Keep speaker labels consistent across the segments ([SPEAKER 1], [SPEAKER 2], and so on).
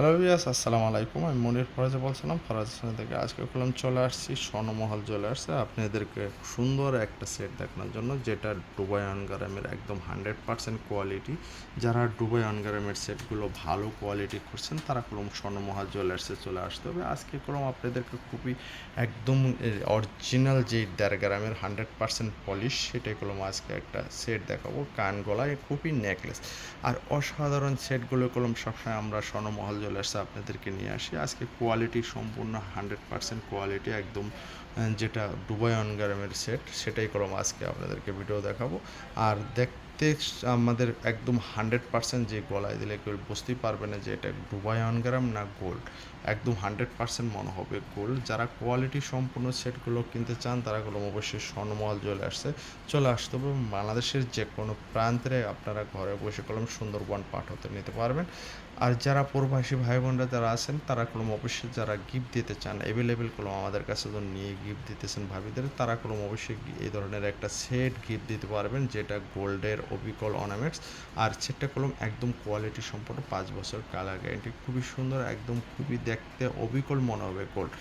[SPEAKER 1] Hello বিয়াস আসসালামু আলাইকুম। আমি মনির ফরাজে বলছিলাম, ফরাজ থেকে আজকে করলাম চলে আসছি স্বর্ণমহল আসছে আপনাদেরকে সুন্দর একটা সেট দেখানোর জন্য, যেটা ডুবাই অনগারামের একদম হান্ড্রেড পার্সেন্ট কোয়ালিটি। যারা ডুবাই অনগারামের সেটগুলো ভালো কোয়ালিটি করছেন তারা কলম স্বর্ণমহল জুয়েলার্সে চলে আসতে হবে। আজকে কলম আপনাদেরকে খুবই একদম অরিজিনাল যে গ্রামের হান্ড্রেড পার্সেন্ট পলিশ, সেটাই কলম আজকে একটা সেট দেখাবো। কান, গলায় খুবই নেকলেস। আর অসাধারণ সেটগুলো কলম সবসময় আমরা স্বর্ণমহল জুয়েলার্সে আপনাদেরকে নিয়ে আসি। আজকে কোয়ালিটি সম্পূর্ণ হান্ড্রেড পার্সেন্ট কোয়ালিটি একদম যেটা ডুবাই অনগারামের সেট সেটাই কলম আজকে আপনাদেরকে ভিডিও দেখাবো। আর দেখতে আমাদের একদম হান্ড্রেড পার্সেন্ট যে গলায় দিলে কেউ বুঝতেই পারবে না যে এটা ডুবাই অনগ্রাম না গোল্ড একদম হান্ড্রেড পার্সেন্ট মনে হবে গোল্ড যারা কোয়ালিটি সম্পূর্ণ সেটগুলো কিনতে চান, তারা কোনো অবশ্যই স্বর্ণমহল চলে আসছে। চলে আসতে হবে বাংলাদেশের যে কোনো প্রান্তে আপনারা ঘরে বসে কলম সুন্দরবন পাঠাতে নিতে পারবেন। আর যারা প্রবাসী ভাই বোনরা যারা আছেন, তারা কলম অবশ্যই যারা গিফট দিতে চান অ্যাভেলেবেল কলম আমাদের কাছে তো নিয়ে গিফট দিতেছেন ভাবিদের, তারা কলম অবশ্যই এই ধরনের একটা সেট গিফট দিতে পারবেন, যেটা গোল্ডের অবিকল অর্নামেন্টস আর সেটটা কলম একদম কোয়ালিটি সম্পন্ন পাঁচ বছর কালার গ্যারেন্টি খুবই সুন্দর, একদম খুবই দেখতে অবিকল মনে হবে গোল্ড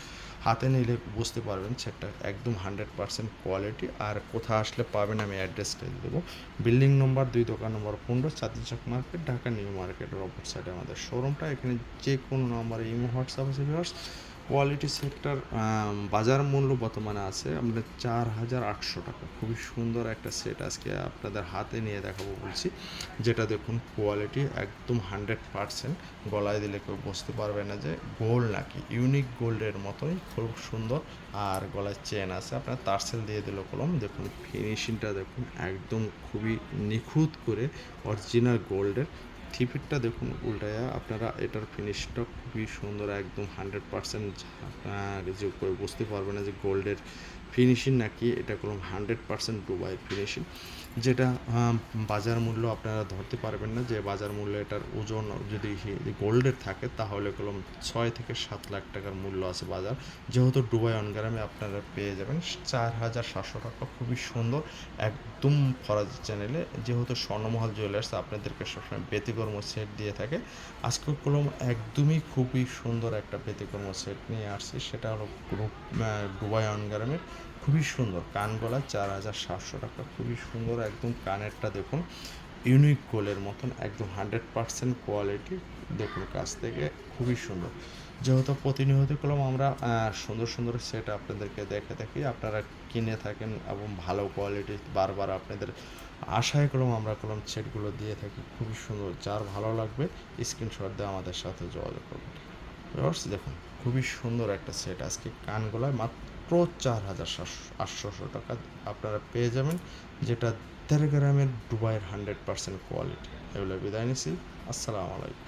[SPEAKER 1] হাতে নিলে বুঝতে পারবেন সেটা একদম হান্ড্রেড পার্সেন্ট কোয়ালিটি আর কোথায় আসলে পাবেন আমি অ্যাড্রেসটা দিয়ে দেবো। বিল্ডিং নম্বর, দুই দোকান নম্বর, পনেরো চাঁদিচক মার্কেট, ঢাকা নিউ মার্কেটের অপর সাইডে আমাদের শোরুমটা এখানে যে কোনো নম্বরে ইমো, হোয়াটসঅ্যাপ আছে কোয়ালিটি সেক্টর বাজার মূল্য বর্তমানে আছে আমাদের চার হাজার আটশো টাকা। খুবই সুন্দর একটা সেট আজকে আপনাদের হাতে নিয়ে দেখাবো বলছি। যেটা দেখুন কোয়ালিটি একদম হান্ড্রেড পারসেন্ট। গলায় দিলে কেউ বুঝতে পারবে না যে গোল্ড নাকি। ইউনিক গোল্ডের মতোই, খুব সুন্দর। আর গলায় চেন আছে, আপনার তারসেল দিয়ে দিল কলম। দেখুন ফিনিশিংটা দেখুন একদম খুবই নিখুঁত করে অরিজিনাল গোল্ডের থিপিটটা দেখুন উল্টায়া, আপনারা এটার ফিনিশটা খুবই সুন্দর, একদম হান্ড্রেড পারসেন্ট যে করে বুঝতে পারবেন না যে গোল্ডের ফিনিশিং নাকি এটা কোনো হান্ড্রেড পারসেন্ট ডুবাইয়ের ফিনিশিং যেটা বাজার মূল্য আপনারা ধরতে পারবেন না, যে বাজার মূল্য এটার ওজন যদি গোল্ডের থাকে, তাহলে কলম ছয় থেকে সাত লাখ টাকার মূল্য আছে বাজার। যেহেতু ডুবাই অনগ্রামে আপনারা পেয়ে যাবেন, চার হাজার সাতশো টাকা, খুবই সুন্দর, একদম ফরাজ চ্যানেলে যেহেতু স্বর্ণমহল জুয়েলার্স আপনাদেরকে সবসময় ব্যতিকর্ম সেট দিয়ে থাকে, আজকে কলম একদমই খুবই সুন্দর একটা ব্যতিকর্ম সেট নিয়ে আসছি, সেটা হলো গ্রুপ ডুবাই অনগ্রামের খুবই সুন্দর। কান গলা চার হাজার সাতশো টাকা, খুবই সুন্দর একদম কানেরটা দেখুন। ইউনিক গোলের মতন, একদম হান্ড্রেড পার্সেন্ট কোয়ালিটি দেখুন কাছ থেকে, খুবই সুন্দর। যেহেতু প্রতিনিয়ত কলম আমরা সুন্দর সুন্দর সেট আপনাদেরকে দেখে থাকি, আপনারা কিনে থাকেন এবং ভালো কোয়ালিটি বারবার আপনাদের আশায় কলম, আমরা কলম সেটগুলো দিয়ে থাকি, খুবই সুন্দর। যার ভালো লাগবে স্ক্রিনশট দিয়ে আমাদের সাথে যোগাযোগ করবেন দেখুন, খুবই সুন্দর একটা সেট আজকে কানগোলায় মাত্র চার হাজার আটশোশো টাকা আপনারা পেয়ে যাবেন, যেটা দেড় গ্রামের দুবাইয়ের হান্ড্রেড পার্সেন্ট কোয়ালিটি এগুলো বিদায় নিছি আসসালামু আলাইকুম।